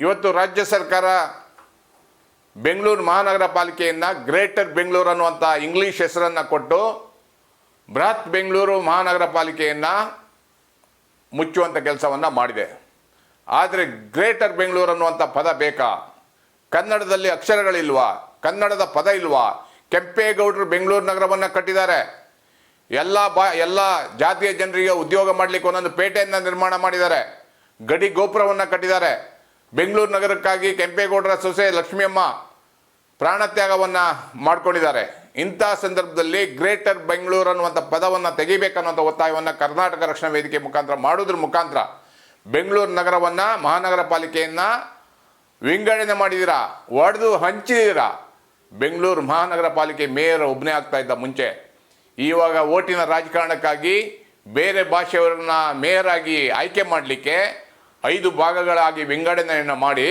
ಇವತ್ತು ರಾಜ್ಯ ಸರ್ಕಾರ ಬೆಂಗಳೂರು ಮಹಾನಗರ ಪಾಲಿಕೆಯನ್ನು ಗ್ರೇಟರ್ ಬೆಂಗಳೂರು ಅನ್ನುವಂಥ ಇಂಗ್ಲೀಷ್ ಹೆಸರನ್ನು ಕೊಟ್ಟು ಬೃಹತ್ ಬೆಂಗಳೂರು ಮಹಾನಗರ ಪಾಲಿಕೆಯನ್ನು ಮುಚ್ಚುವಂಥ ಕೆಲಸವನ್ನು ಮಾಡಿದೆ. ಆದರೆ ಗ್ರೇಟರ್ ಬೆಂಗಳೂರು ಅನ್ನುವಂಥ ಪದ ಬೇಕಾ? ಕನ್ನಡದಲ್ಲಿ ಅಕ್ಷರಗಳಿಲ್ವಾ? ಕನ್ನಡದ ಪದ ಇಲ್ವಾ? ಕೆಂಪೇಗೌಡರು ಬೆಂಗಳೂರು ನಗರವನ್ನು ಕಟ್ಟಿದ್ದಾರೆ. ಎಲ್ಲ ಬಾ, ಎಲ್ಲ ಜಾತಿಯ ಜನರಿಗೆ ಉದ್ಯೋಗ ಮಾಡಲಿಕ್ಕೆ ಒಂದೊಂದು ಪೇಟೆಯನ್ನು ನಿರ್ಮಾಣ ಮಾಡಿದ್ದಾರೆ. ಗಡಿ ಗೋಪುರವನ್ನು ಕಟ್ಟಿದ್ದಾರೆ. ಬೆಂಗಳೂರು ನಗರಕ್ಕಾಗಿ ಕೆಂಪೇಗೌಡರ ಸೊಸೆ ಲಕ್ಷ್ಮಿಯಮ್ಮ ಪ್ರಾಣತ್ಯಾಗವನ್ನು ಮಾಡ್ಕೊಂಡಿದ್ದಾರೆ. ಇಂಥ ಸಂದರ್ಭದಲ್ಲಿ ಗ್ರೇಟರ್ ಬೆಂಗಳೂರು ಅನ್ನುವಂಥ ಪದವನ್ನು ತೆಗಿಬೇಕನ್ನುವಂಥ ಒತ್ತಾಯವನ್ನು ಕರ್ನಾಟಕ ರಕ್ಷಣಾ ವೇದಿಕೆ ಮುಖಾಂತರ ಮಾಡೋದ್ರ ಮುಖಾಂತರ ಬೆಂಗಳೂರು ನಗರವನ್ನು, ಮಹಾನಗರ ಪಾಲಿಕೆಯನ್ನು ವಿಂಗಡಣೆ ಮಾಡಿದ್ದೀರಾ ಒಡೆದು ಹಂಚಿದ್ದೀರಾ ಬೆಂಗಳೂರು ಮಹಾನಗರ ಪಾಲಿಕೆ ಮೇಯರ್ ಒಬ್ಬನೇ ಆಗ್ತಾ ಇದ್ದ ಮುಂಚೆ. ಇವಾಗ ಓಟಿನ ರಾಜಕಾರಣಕ್ಕಾಗಿ ಬೇರೆ ಭಾಷೆಯವರನ್ನ ಮೇಯರ್ ಆಗಿ ಆಯ್ಕೆ ಮಾಡಲಿಕ್ಕೆ ಐದು ಭಾಗಗಳಾಗಿ ವಿಂಗಡಣೆಯನ್ನು ಮಾಡಿ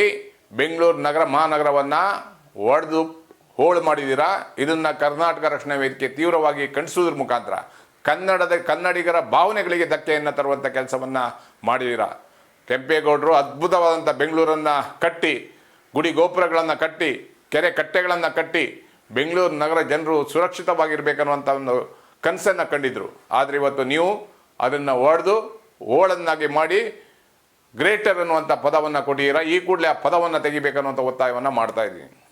ಬೆಂಗಳೂರು ನಗರ, ಮಹಾನಗರವನ್ನು ಒಡೆದು ಹೋಳು ಮಾಡಿದ್ದೀರಾ ಇದನ್ನು ಕರ್ನಾಟಕ ರಕ್ಷಣಾ ವೇದಿಕೆ ತೀವ್ರವಾಗಿ ಖಂಡಿಸುವುದ್ರ ಮುಖಾಂತರ ಕನ್ನಡದ ಕನ್ನಡಿಗರ ಭಾವನೆಗಳಿಗೆ ಧಕ್ಕೆಯನ್ನು ತರುವಂಥ ಕೆಲಸವನ್ನು ಮಾಡಿದ್ದೀರಾ ಕೆಂಪೇಗೌಡರು ಅದ್ಭುತವಾದಂಥ ಬೆಂಗಳೂರನ್ನು ಕಟ್ಟಿ, ಗುಡಿ ಗೋಪುರಗಳನ್ನು ಕಟ್ಟಿ, ಕೆರೆ ಕಟ್ಟೆಗಳನ್ನು ಕಟ್ಟಿ ಬೆಂಗಳೂರು ನಗರ ಜನರು ಸುರಕ್ಷಿತವಾಗಿರ್ಬೇಕನ್ನುವಂಥ ಒಂದು ಕನಸನ್ನು ಕಂಡಿದ್ರು. ಆದರೆ ಇವತ್ತು ನೀವು ಅದನ್ನು ಒಡೆದು ಓಳನ್ನಾಗಿ ಮಾಡಿ ಗ್ರೇಟರ್ ಅನ್ನುವಂಥ ಪದವನ್ನು ಕೊಟ್ಟಿದ್ದೀರಾ? ಈ ಕೂಡಲೇ ಆ ಪದವನ್ನು ತೆಗಿಬೇಕನ್ನುವಂಥ ಒತ್ತಾಯವನ್ನು ಮಾಡ್ತಾ ಇದ್ದೀನಿ.